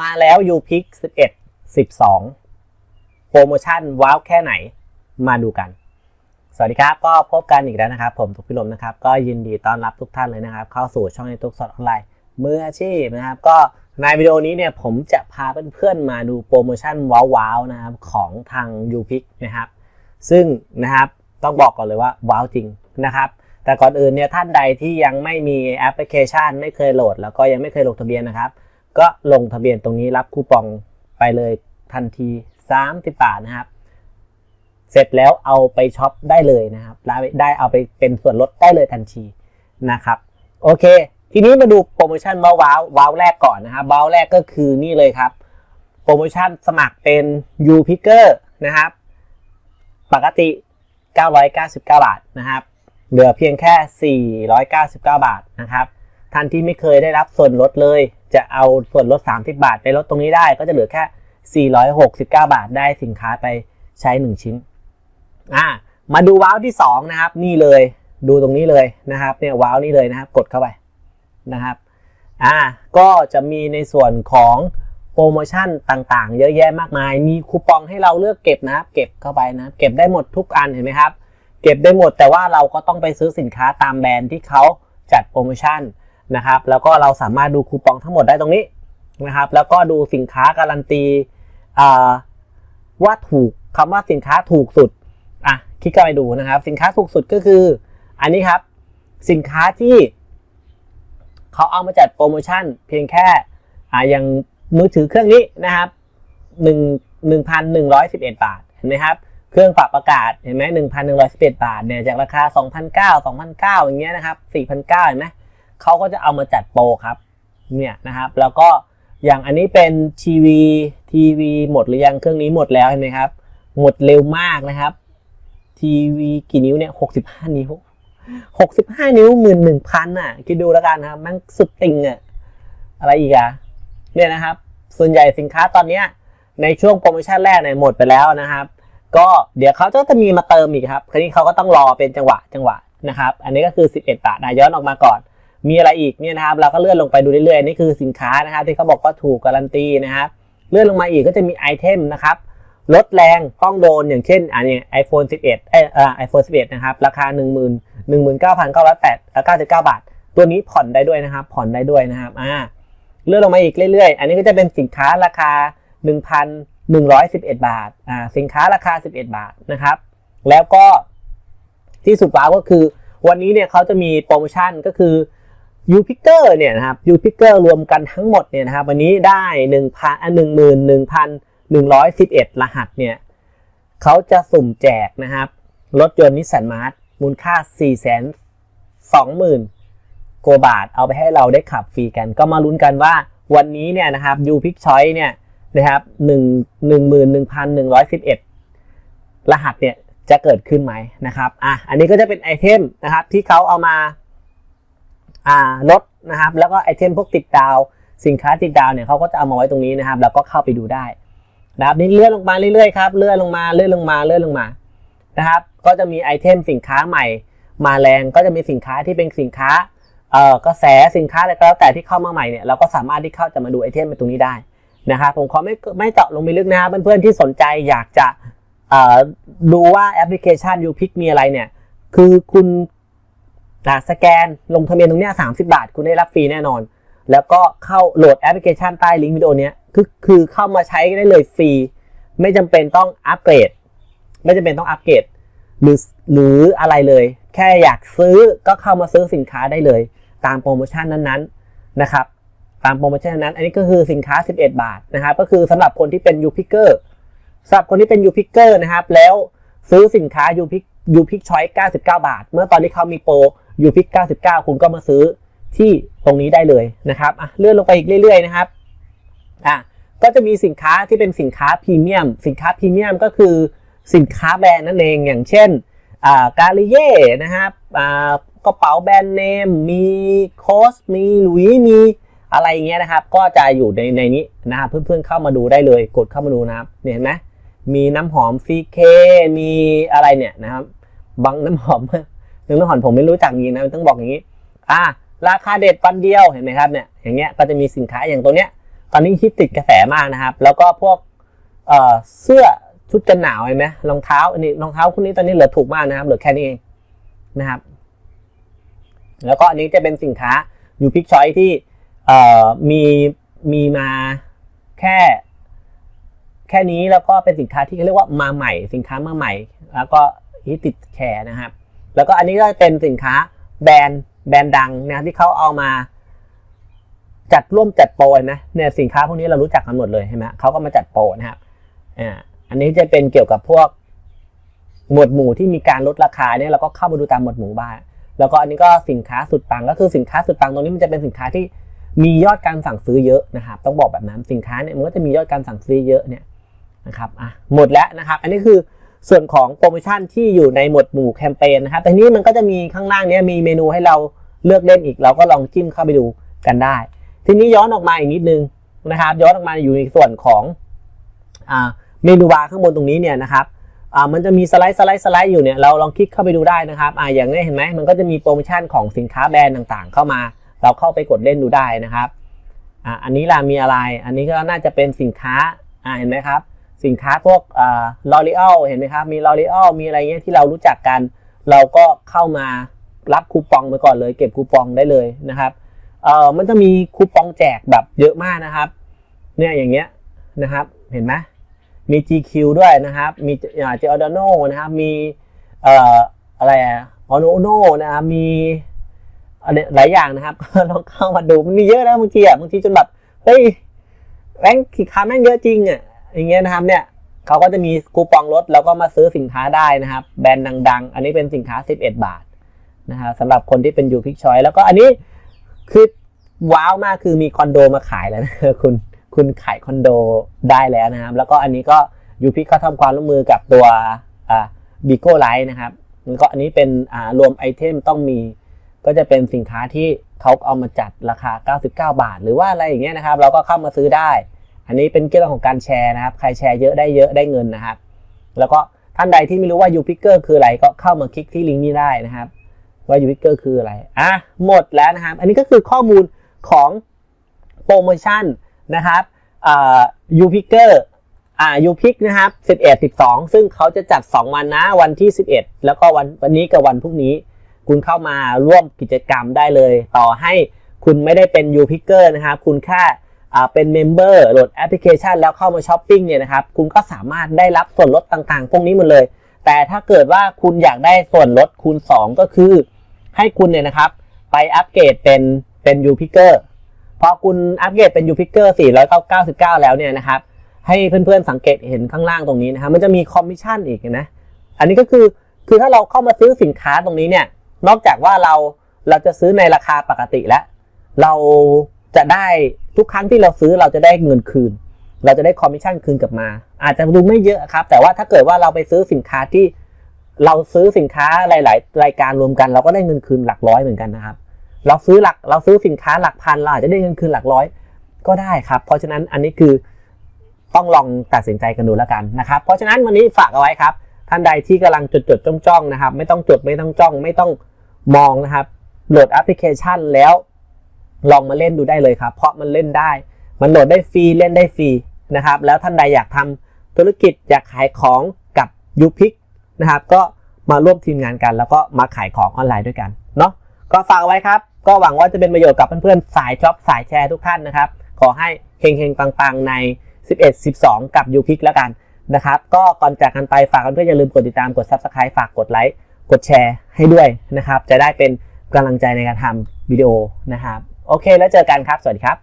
มาแล้วยูพิก11 12 โปรโมชั่นว้าวแค่ไหนมาดูกัน สวัสดีครับ ก็พบกันอีกแล้วนะครับ ผมทุกพิลมนะครับ ก็ยินดีต้อนรับทุกท่านเลยนะครับ เข้าสู่ช่องในตุกสดออนไลน์มืออาชีพนะครับ ก็ในวิดีโอนี้เนี่ยผมจะพาเพื่อนๆมาดูโปรโมชั่นว้าวๆนะครับของทางยูพิกนะครับ ซึ่งนะครับต้องบอกก่อนเลยว่าว้าวจริงนะครับแต่ก่อนอื่นเนี่ยท่านใดที่ยังไม่มีแอปพลิเคชัน ไม่เคยโหลด แล้วก็ยังไม่เคยลงทะเบียนนะครับ ก็ลงทะเบียนตรงนี้รับคูปองไปเลยทันที 30 บาทนะครับ เสร็จแล้วเอาไปช็อปได้เลยนะครับได้เอาไปเป็นส่วนลดได้เลยทันทีนะครับ โอเค ทีนี้มาดูโปรโมชั่นว้าว้าวว้าวแรกก่อนนะครับว้าวแรกก็คือนี่เลยครับ โปรโมชั่นสมัครเป็น U Picker นะครับ ปกติ 999 บาทนะครับ เหลือเพียงแค่ 499 บาทนะครับท่านที่ไม่เคยได้รับส่วนลดเลย จะเอาส่วนลด 30 บาทไปลดตรงนี้ได้ก็จะเหลือแค่ 469 บาทได้สินค้าไปใช้ 1 ชิ้นอ่ามาดูว้าวที่ 2 นะครับ นี่เลยดูตรงนี้เลยนะครับเนี่ยว้าวนี่เลยนะครับ กดเข้าไปนะครับอ่าก็จะมีในส่วนของโปรโมชั่นต่างๆ เยอะแยะมากมาย มีคูปองให้เราเลือกเก็บนะครับ เก็บเข้าไปนะเก็บได้หมดทุกอันเห็นไหมครับ เก็บได้หมดแต่ว่าเราก็ต้องไปซื้อสินค้าตามแบรนด์ที่เขาจัดโปรโมชั่น นะครับ แล้วก็เราสามารถดูคูปองทั้งหมดได้ตรงนี้นะครับ แล้วก็ดูสินค้าการันตีว่าถูกคำว่าสินค้าถูกสุดอะคลิกเข้าไปดูนะครับ สินค้าถูกสุดก็คือ อันนี้ครับ สินค้าที่เขาเอามาจัดโปรโมชั่น เพียงแค่อ่าอย่างมือถือเครื่องนี้นะครับหนึ่งหนึ่งพันหนึ่งร้อยสิบเอ็ดบาทเห็นไหมครับเครื่องปรับอากาศเห็นไหมหนึ่งพันหนึ่งร้อยสิบเอ็ดบาทเนี่ยจากราคาสองพันเก้าสองพันเก้าอย่างเงี้ยนะครับสี่พันเก้าเห็นไหม เขาก็จะเอามาจัดโปรครับเนี่ยนะครับแล้วก็อย่างอันนี้เป็นทีวีทีวีหมดหรือยังเครื่องนี้หมดแล้วเห็นไหมครับ หมดเร็วมากนะครับทีวีกี่นิ้วเนี่ยหกสิบห้านิ้วหกสิบห้านิ้วหมื่นหนึ่งพันอะคิดดูแล้วกันนะครับมันสุดติงอะอะไรอีกอะเนี่ยนะครับ ส่วนใหญ่สินค้าตอนเนี้ยในช่วงโปรโมชั่นแรกเนี่ยหมดไปแล้วนะครับ ก็เดี๋ยวเขาจะจะมีมาเติมอีกครับ คราวนี้เขาก็ต้องรอเป็นจังหวะจังหวะนะครับ อันนี้ก็คือ 11 บาทนะย้อนออกมาก่อน มีอะไรอีกเนี่ยนะครับเราก็เลื่อนลงไปดูเรื่อยๆนี่คือสินค้านะครับที่เขาบอกว่าถูกการันตีนะครับเลื่อนลงมาอีกก็จะมีไอเทมนะครับลดแรงต้องโดนอย่างเช่นอันนี้ iPhone 11เอ้ยเอ่อ iPhone 11นะครับราคา1 1 1 9 9 8 99บเก้าบาท ตัวนี้ผ่อนได้ด้วยนะครับ ผ่อนได้ด้วยนะครับอ่าเลื่อนลงมาอีกเรื่อยๆ อันนี้ก็จะเป็นสินค้าราคา1,111บเอ็ดบาทอ่าสินค้าราคา11บาทนะครับ แล้วก็ที่สุดว้าวก็คือ วันนี้เนี่ยเขาจะมีโปรโมชั่นก็คือ u p i c k e r เนี่ยนะครับ u p i c k e r รวมกันทั้งหมดเนี่ยนะครับวันนี้ได้1,000อะ11,111รหัสเนี่ยเขาจะสุ่มแจกนะครับรถยนต์นิสสันมาร์ทมูลค่า420,000กว่าบาทเอาไปให้เราได้ขับฟรีกัน ก็มาลุ้นกันว่าวันนี้เนี่ยนะครับ u p i c Choice เนี่ยนะครับหนึ่งหนึ่งหมื่นหนึ่งพันหนึ่งร้อยสิบเอ็ดรหัสเนี่ยจะเกิดขึ้นไหมนะครับอะอันนี้ก็จะเป็นไอเทมนะครับที่เขาเอามาาลดนะครับ แล้วก็ไอเทมพวกติดดาว สินค้าติดดาวเนี่ยเขาก็จะเอามาไว้ตรงนี้นะครับ แล้วก็เข้าไปดูได้นะครับนี่เลื่อนลงมาเรื่อยๆครับเลื่อนลงมาเลื่อนลงมาเลื่อนลงมานะครับ ก็จะมีไอเทมสินค้าใหม่ มาแรงก็จะมีสินค้าที่เป็นสินค้าเอ่อกระแสสินค้าอะไรก็แล้วแต่ที่เข้ามาใหม่เนี่ยเราก็สามารถที่เข้าจะมาดูไอเทมในตรงนี้ได้นะครับผมขอไม่ไม่เจาะลงไปลึกนะครับเพื่อนๆที่สนใจอยากจะดูว่าแอปพลิเคชัน u p i c มีอะไรเนี่ย คือคุณ สแกนลงทะเบียนตรงนี้สามสิบาท คุณได้รับฟรีแน่นอน แล้วก็เข้าโหลดแอปพลิเคชันใต้ลิงก์วิดีโอนี้คือคือเข้ามาใช้ได้เลยฟรี ไม่จำเป็นต้องอัปเกรด ไม่จำเป็นต้องอัปเกรดหรือหรืออะไรเลย แค่อยากซื้อก็เข้ามาซื้อสินค้าได้เลย ตามโปรโมชั่นนั้นๆนะครับตามโปรโมชั่นนั้น อันนี้ก็คือสินค้า 11 บาทนะครับ ก็คือสำหรับคนที่เป็น u p i c k e r สำหรับคนที่เป็น u p i c k e r นะครับ แล้วซื้อสินค้า u p i c u p i c Choice 99 บาท เมื่อตอนที่เขามีโปร u p i c 99 คุณก็มาซื้อที่ตรงนี้ได้เลยนะครับอะเลื่อนลงไปอีกเรื่อยๆนะครับอะก็จะมีสินค้าที่เป็นสินค้าพรีเมียม สินค้าพรีเมียมก็คือสินค้าแบรนด์นั่นเองอย่างเช่นอ่ากาลิเย่นะครับอ่ากระเป๋าแบรนด์เนมมีโคสมีหลุยมีอะไรเงี้ยนะครับ ก็จะอยู่ในในนี้นะครับเพื่อนๆเข้ามาดูได้เลยกดเข้ามาดูนะครับเห็นไหมมีน้ำหอมฟีเคมีอะไรเนี่ยนะครับบางน้ำหอม นึงน้ำหอมผมไม่รู้จักจริงนะต้องบอกอย่างนี้ อ่า ราคาเด็ดปันเดียวเห็นไหมครับเนี่ยอย่างเงี้ยก็จะมีสินค้าอย่างตัวเนี้ย ตอนนี้ฮิตติดกระแสมากนะครับ แล้วก็พวกเอ่อเสื้อชุดกันหนาวเห็นไหมรองเท้าอันนี้รองเท้าคู่นี้ตอนนี้เหลือถูกมากนะครับเหลือแค่นี้เองนะครับ แล้วก็อันนี้จะเป็นสินค้าอยู่พิกชอยที่เอ่อมีมีมาแค่แค่นี้แล้วก็เป็นสินค้าที่เขาเรียกว่ามาใหม่ สินค้ามาใหม่ แล้วก็ฮิตติดแชร์นะครับ แล้วก็อันนี้ก็เป็นสินค้าแบรนด์แบรนด์ดังนะครับที่เขาเอามาจัดร่วมจัดโปรเห็นะเนี่ยสินค้าพวกนี้เรารู้จักกันหมดเลยใช่ไหมเขาก็มาจัดโปรนะครับอ่าอันนี้จะเป็นเกี่ยวกับพวกหมวดหมู่ที่มีการลดราคาเนี่ยเราก็เข้าไปดูตามหมวดหมู่บ้างแล้วก็อันนี้ก็สินค้าสุดปังก็คือสินค้าสุดปังตรงนี้มันจะเป็นสินค้าที่มียอดการสั่งซื้อเยอะนะครับ ต้องบอกแบบนั้นสินค้าเนี่ยมันก็จะมียอดการสั่งซื้อเยอะเนี่ยนะครับอะหมดแล้วนะครับ อันนี้คือ ส่วนของโปรโมชั่นที่อยู่ในหมวดหมู่แคมเปญนะครับแต่ทีนี้มันก็จะมีข้างล่างนี้มีเมนูให้เราเลือกเล่นอีก เราก็ลองจิ้มเข้าไปดูกันได้ ทีนี้ย้อนออกมาอีกนิดนึงนะครับ ย้อนออกมาอยู่ในส่วนของอเมนูบาร์ข้างบนตรงนี้เนี่ยนะครับมันจะมีสไลด์สไลด์สไลด์อยู่เนี่ยเราลองคลิกเข้าไปดูได้นะครับออย่างนี้เห็นไหมมันก็จะมีโปรโมชั่นของสินค้าแบรนด์ต่างๆ เข้ามา เราเข้าไปกดเล่นดูได้นะครับอ,อันนี้ล่ะมีอะไร อันนี้ก็น่าจะเป็นสินค้าเห็นไหมครับ สินค้าพวกลอรีอเห็นไหมครับ มีลอรีอมีอะไรเงี้ยที่เรารู้จักกัน เราก็เข้ามารับคูปองไปก่อนเลย เก็บคูปองได้เลยนะครับเออมันจะมีคูปองแจกแบบเยอะมากนะครับ เนี่ยอย่างเงี้ยนะครับเห็นไหมมี GQ ด้วยนะครับ มีเจอร์ดานโนนะครับ มีเอ่ออะไรออโนโนนะครับ มีอะไรหลายอย่างนะครับลองเข้ามาดูมันมีเยอะนะบางทีอะบางทีจนแบบเฮ้ยแรงขีดค้าแม่งเยอะจริงอะ อย่างเงี้ยนะครับเนี่ยเขาก็จะมีคูปองลดแล้วก็มาซื้อสินค้าได้นะครับ แบรนด์ดัง ๆ อันนี้เป็นสินค้า 11 บาทนะครับสำหรับคนที่เป็นยูพิกชอยแล้วก็อันนี้คือว้าวมากคือมีคอนโดมาขายแล้วนะคุณคุณขายคอนโดได้แล้วนะครับ แล้วก็อันนี้ก็ยูพิกเขาทำความร่วมมือกับตัวอ่าบิโก้ไลท์นะครับก็อันนี้เป็นอ่ารวมไอเทมต้องมีก็จะเป็นสินค้าที่เขาเอามาจัดราคา 99 บาท หรือว่าอะไรอย่างเงี้ยนะครับ เราก็เข้ามาซื้อได้ อันนี้เป็นเรื่องของการแชร์นะครับ ใครแชร์เยอะได้เยอะได้เงินนะครับ แล้วก็ท่านใดที่ไม่รู้ว่ายูพิกเกอร์คืออะไรก็เข้ามาคลิกที่ลิงก์นี้ได้นะครับ ว่ายูพิกเกอร์คืออะไรอะหมดแล้วนะครับ อันนี้ก็คือข้อมูลของโปรโมชั่นนะครับอ่ายูพิกเกอร์อ่ายูพิกนะครับ11 12 ซึ่งเขาจะจัด 2 วันนะ วันที่ 11 แล้วก็วันวันนี้กับวันพรุ่งนี้ คุณเข้ามาร่วมกิจกรรมได้เลย ต่อให้คุณไม่ได้เป็นยูพิกเกอร์นะครับ คุณแค่ เป็นเมมเบอร์โหลดแอปพลิเคชัน แล้วเข้ามาช้อปปิ้งเนี่ยนะครับคุณก็สามารถได้รับส่วนลดต่างๆ พวกนี้หมดเลย แต่ถ้าเกิดว่าคุณอยากได้ส่วนลดคูณ 2 ก็คือ ให้คุณเนี่ยนะครับไปอัปเกรดเป็นเป็นยูพิกเกอร์พอคุณอัปเกรดเป็นยูพิกเกอร์499 แล้วเนี่ยนะครับให้เพื่อนๆสังเกตเห็นข้างล่างตรงนี้นะครับมันจะมีคอมมิชชั่นอีกนะอันนี้ก็คือคือถ้าเราเข้ามาซื้อสินค้าตรงนี้เนี่ยนอกจากว่าเราเราจะซื้อในราคาปกติแล้ว เราจะได้ ทุกครั้งที่เราซื้อเราจะได้เงินคืน เราจะได้คอมมิชชั่นคืนกลับมา อาจจะดูไม่เยอะครับ แต่ว่าถ้าเกิดว่าเราไปซื้อสินค้าที่เราซื้อสินค้าหลาย ๆ รายการรวมกัน เราก็ได้เงินคืนหลักร้อยเหมือนกันนะครับ เราซื้อหลักเราซื้อสินค้าหลักพันเราอาจจะได้เงินคืนหลักร้อยก็ได้ครับ เพราะฉะนั้นอันนี้คือต้องลองตัดสินใจกันดูแล้วกันนะครับ เพราะฉะนั้นวันนี้ฝากเอาไว้ครับ ท่านใดที่กำลังจดจดจ้องจ้องนะครับ ไม่ต้องจดไม่ต้องจ้อง ไม่ต้องมองนะครับโหลดแอปพลิเคชันแล้ว ลองมาเล่นดูได้เลยครับ เพราะมันเล่นได้ มันโหลดได้ฟรีเล่นได้ฟรีนะครับ แล้วท่านใดอยากทำธุรกิจอยากขายของกับยูพิกนะครับ ก็มาร่วมทีมงานกัน แล้วก็มาขายของออนไลน์ด้วยกันเนาะก็ฝากเอาไว้ครับ ก็หวังว่าจะเป็นประโยชน์กับเพื่อนๆสายช็อปสายแชร์ทุกท่านนะครับ ขอให้เฮงๆปังๆใน 11 12 กับยูพิกแล้วกันนะครับ ก็ก่อนจากกันไปฝากเพื่อนๆอย่าลืมกดติดตามกด Subscribe ฝากกดไลค์กดแชร์ให้ด้วยนะครับ จะได้เป็นกำลังใจในการทำวิดีโอนะครับ โอเค แล้วเจอกันครับ สวัสดีครับ